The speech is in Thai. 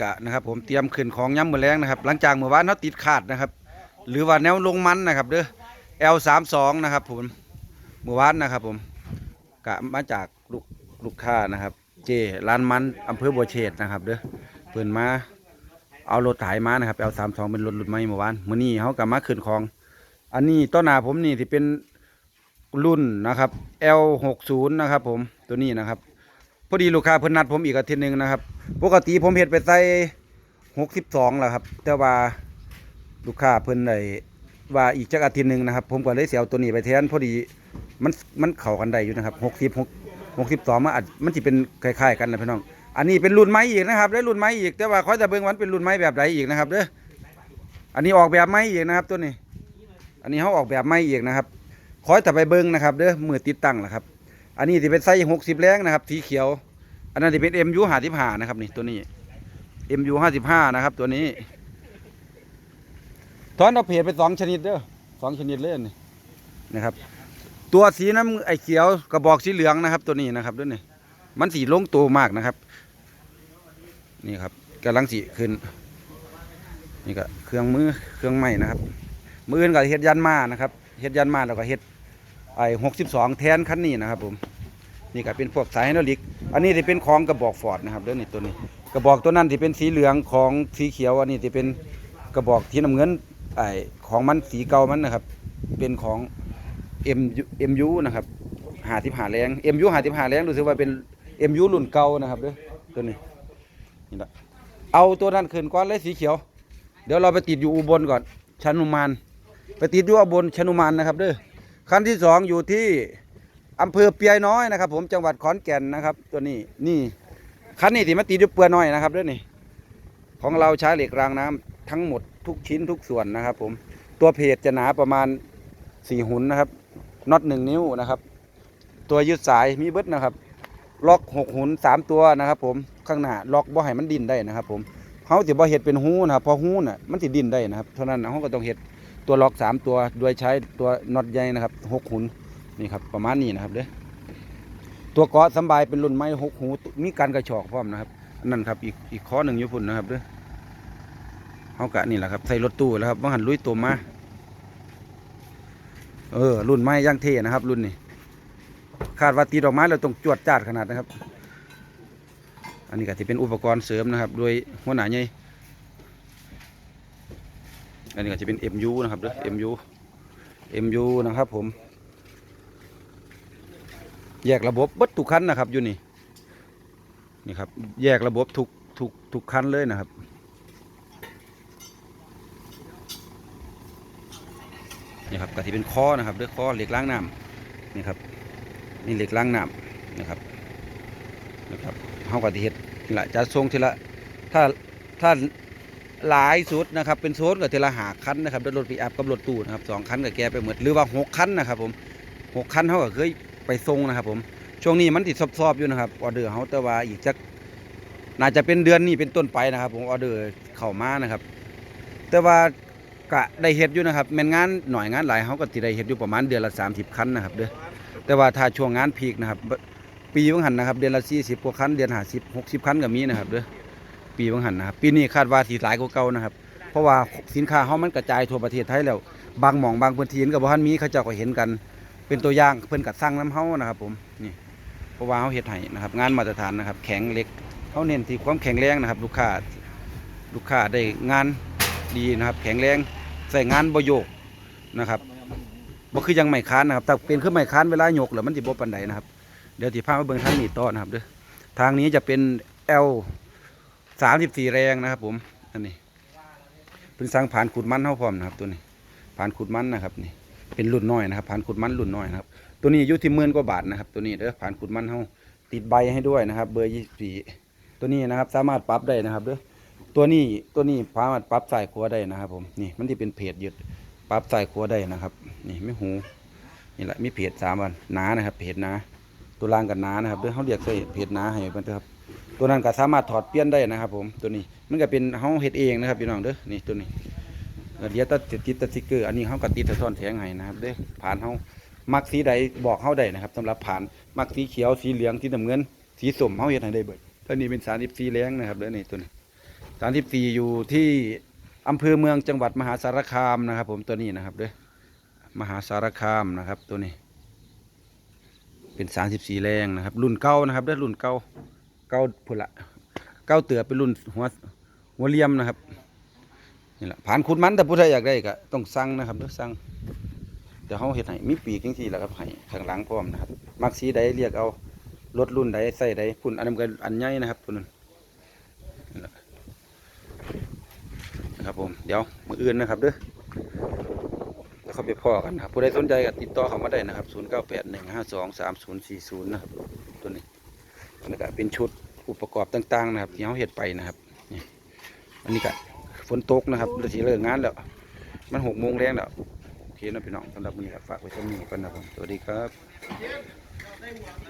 กะนะครับผมเตรียมขึ้นของย้ำมือแรงนะครับ หลังจากเมื่อวานเขาติดขาดนะครับ หรือว่าแนวลงมันนะครับเด้อ L32 นะครับผมเมื่อวานนะครับผมกะมาจากลูกลูกค้านะครับ เจร้านมันอำเภอบัวเชษนะครับเด้อเพิ่นมาเอารถไถมานะครับ L32 เป็นรถรุ่นใหม่เมื่อวานมื้อนี้เขากะมาขึ้นของ อันนี้ต้นหนาผมนี่ที่เป็นรุ่นนะครับ L60 นะครับผมตัวนี้นะครับ พอดีลูกค้าเพิ่นนัดผมอีกอาทิตย์หนึ่งนะครับ ปกติผมเฮ็ดไปใส่62แล้วครับ แต่ว่าลูกค้าเพิ่นได้ว่าอีกจักอาทิตย์หนึ่งนะครับ ผมก็เลยสิเอาตัวนี้ไปแทนพอดีมันมันเข้ากันได้อยู่นะครับ60 62มันอาจมันสิเป็นคล้ายๆกันนะพี่น้อง อันนี้เป็นรุ่นใหม่อีกนะครับได้รุ่นใหม่อีกแต่ว่าขอจะเบิ่งวันเป็นรุ่นใหม่แบบใดอีกนะครับเด้ออันนี้ออกแบบใหม่อีกนะครับ ตัวนี้ อันนี้เขาออกแบบใหม่อีกนะครับขอจะไปเบิ่งนะครับเด้อมือติดตั้งนะครับ อันนี้ที่เป็นไส้60แรงนะครับสีเขียว อันนั้นที่เป็น MU 55นะครับนี่ตัวนี้ MU 55นะครับ ตัวนี้ทอนเอาเพจไปสองชนิดเด้อสองชนิดเลยนี่นะครับ ตัวสีน้ำไอเขียวกระบอกสีเหลืองนะครับ ตัวนี้นะครับด้วยนี่มันสีลงตัวมากนะครับ นี่ครับกำลังสีขึ้น นี่ก็เครื่องมือเครื่องไม้นะครับ มืออื่นก็เฮ็ดยันมานะครับเฮ็ดยันมาแล้วก็เฮ็ดไอ้62แทนคันนี้นะครับผมนี่ก็เป็นพวกสายไฮดรอลิก อันนี้ที่เป็นของกระบอกฟอร์ดนะครับเด้อนี่ตัวนี้กระบอกตัวนั้นที่เป็นสีเหลืองของสีเขียว อันนี้ที่เป็นกระบอกที่น้ำเงินไอของมันสีเก่ามันนะครับ เป็นของ MU MU นะครับหาที่หาแรง MU หาที่หาแรงรู้สึกว่าเป็น MU รุ่นเก่านะครับเด้อตัวนี้นี่ละเอาตัวนั้นขึ้นก่อนเลยสีเขียว เดี๋ยวเราไปติดอยู่อุบลก่อนชนุมานไปติดอยู่อุบลชนุมานนะครับเด้อคันที่สองอยู่ที่ อำเภอเปียน้อยนะครับ ผมจังหวัดขอนแก่นนะครับ ตัวนี้นี่คันนี้ที่มาตีด้วยเปลือยน้อยนะครับเด้วยนี่ของเราใช้เหล็กรางน้ำทั้งหมดทุกชิ้นทุกส่วนนะครับ ผมตัวเพจจะหนาประมาณสี่หุนนะครับน็อตหนึ่งนิ้วนะครับ ตัวยืดสายมีเบิดนะครับ ล็อกหกหุนสามตัวนะครับ ผมข้างหน้าล็อกบ่ให้มันดินได้นะครับ ผมเขาจะบ่เห็ดเป็นหูนะครับพอหูน่ะมันสิดิ้นได้นะครับเท่านั้นเขาก็ต้องเห็ดตัวล็อกสามตัวโดยใช้ตัวน็อตใหญ่นะครับหกหุน นี่ครับประมาณนี้นะครับเด้อตัวเกาะสบายเป็นรุ่นไม้หกหูมีการกระชอกพร้อมนะครับอันนั่นครับอีกอีกข้อหนึ่งอยู่พุ่นนะครับเด้อเขากะนี่แหละครับใส่รถตู้แล้วครับว่าหันลุยตัวมาเออรุ่นไม้ย่างเทนะครับ รุ่นนี้คาดว่าตีดอกไม้เราต้องจวดจ้าดขนาดนะครับ อันนี้ก็จะเป็นอุปกรณ์เสริมนะครับ โดยหัวหน้าใหญ่อันนี้ก็จะเป็น MU นะครับเด้อ MU MU นะครับผม แยกระบบเบัดทุกคันนะครับอยู่นี่นี่ครับแยกระบบทุกทุกทุกคันเลยนะครับนี่ครับกะที่เป็นข้อนะครับด้อข้อเหล็กล้างน้ำนี่ครับนี่เหล็กล้างน้ำนะครับนะครับเฮากะที่เฮ็ดนี่ละจะทรงทีละถ้าถ้าหลายสุดนะครับเป็นโซนกับทีละหาคันนะครับรถรถปีอัพกับรถตู้นะครับสองคันกับแกไปหมดหรือว่าหกคันนะครับผมหกคันเท่ากับเคย ไปทรงนะครับ ผมช่วงนี้มันติดซอบๆอยู่นะครับออเดอร์เขาแต่ว่าอีกจักน่าจะเป็นเดือนนี้เป็นต้นไปนะครับ ผมออเดอร์เข้ามานะครับ แต่ว่ากะได้เฮ็ดอยู่นะครับแม่นงานหน่อยงานหลายเขาก็ติได้เฮ็ดอยู่ประมาณเดือนละ 30 คันนะครับเด้อแต่ว่าถ้าช่วงงานพีคนะครับ ปีบังหันนะครับ เดือนละ 40กว่าคันเดือน50 60คันก็มีนะครับเด้อปีบังหันนะครับปีนี้คาดว่าสิหลายกว่าเก่านะครับเพราะว่าสินค้าเขามันกระจายทั่วประเทศไทยแล้ว บางหม่องบางพื้นที่ก็บ่ทันมีเขาเจ้าก็เห็นกัน เป็นตัวอย่างเพิ่นกัดสร้างน้ำเฮานะครับ ผมนี่เพราะว่าเฮาเฮ็ดให้นะครับ งานมาตรฐานนะครับ แข็งเล็กเฮาเน้นที่ความแข็งแรงนะครับ ลูกค้าลูกค้าได้งานดีนะครับ แข็งแรงใส่งานบ่โยกนะครับบ่คือยังไม่ค้านนะครับแต่เป็นคือไม่ค้านเวลาโยกแล้วมันสิบ่ปานใดนะครับ เดี๋ยวสิพามาเบิ่งทางนี้ต่อนะครับเด้อทางนี้จะเป็น L 34 แรงนะครับ ผมอันนี้เป็นสร้างผ่านขุดมันเฮาพร้อมนะครับ ตัวนี้ผ่านขุดมันนะครับนี่ เป็นรุ่นน้อยนะครับผ่านขุดมันรุ่นน้อยนะครับ ตัวนี้อยู่ที่หมื่นกว่าบาทนะครับ ตัวนี้เด้อผ่านขุดมันเฮาติดใบให้ด้วยนะครับ เบอร์ยี่สี่ตัวนี้นะครับ สามารถปรับได้นะครับเด้อตัวนี้ตัวนี้สามารถปรับสายขัวได้นะครับ ผมนี่มันที่เป็นเพจยึดปรับสายขัวได้นะครับ นี่ไม่หูนี่แหละมีเพจสามอันหนานะครับ เพจหนาตัวล่างกับหนานะครับเด้อเขาเรียกใส่เพจหนาให้มันครับตัวนั้นก็สามารถถอดเปลี่ยนได้นะครับ ผมตัวนี้มันก็เป็นเฮาเฮ็ดเองนะครับพี่น้องเด้อนี่ตัวนี้ เดี๋ยวตัดติดตัดสติกเกอร์อันนี้เขาก็ติดสะท้อนแสงให้นะครับเด้ผ่านเขามักสีใดบอกเขาได้นะครับสำหรับผ่านมักสีเขียวสีเหลืองสีน้ำเงิน สีส้มเขาเห็นให้ได้เบิดตัวนี้เป็นสารสีแรงนะครับเด้อนี่ตัวนี้สามสิบสี่อยู่ที่อำเภอเมืองจังหวัดมหาสารคามนะครับ ผมตัวนี้นะครับเด้มหาสารคามนะครับ ตัวนี้ เป็นสามสิบสี่แรงนะครับ รุ่นเก่านะครับเด้รุ่นเก่าเก่าพุ่นละเก่าเตือเป็นรุ่นหัวหัวเลี่ยมนะครับ นี่แหละผ่านคุณมันแต่ผู้ใดอยากได้ก็ต้องสั่งนะครับเด้อสั่งเดี๋ยวเขาเห็ดให้มีปีกจังซี่แหละครับให้ข้างหลังพร้อมนะครับมักสีใดเรียกเอารถรุ่นใดใส่ใดพุ่นอันนั้นก็อันใหญ่นะครับพุ่นนะครับผมเดี๋ยวมืออื่นนะครับเด้อแล้วเขาไปพ่อกันครับผู้ใดสนใจก็ติดต่อเขามาได้นะครับ 0 9 8 1 5 2 3 0 4 0 นะครับตัวนี้แล้วก็เป็นชุดอุปกรณ์ต่าง ๆ นะครับที่เขาเห็ดไปนะครับนี่อันนี้ก็ ฝนตกนะครับเราสิเลิกงานแล้วมันหกโมงแรงแล้วโอเคนะพี่น้องสำหรับวันนี้ฝากไว้เท่านี้ก่อนนะครับสวัสดีครับ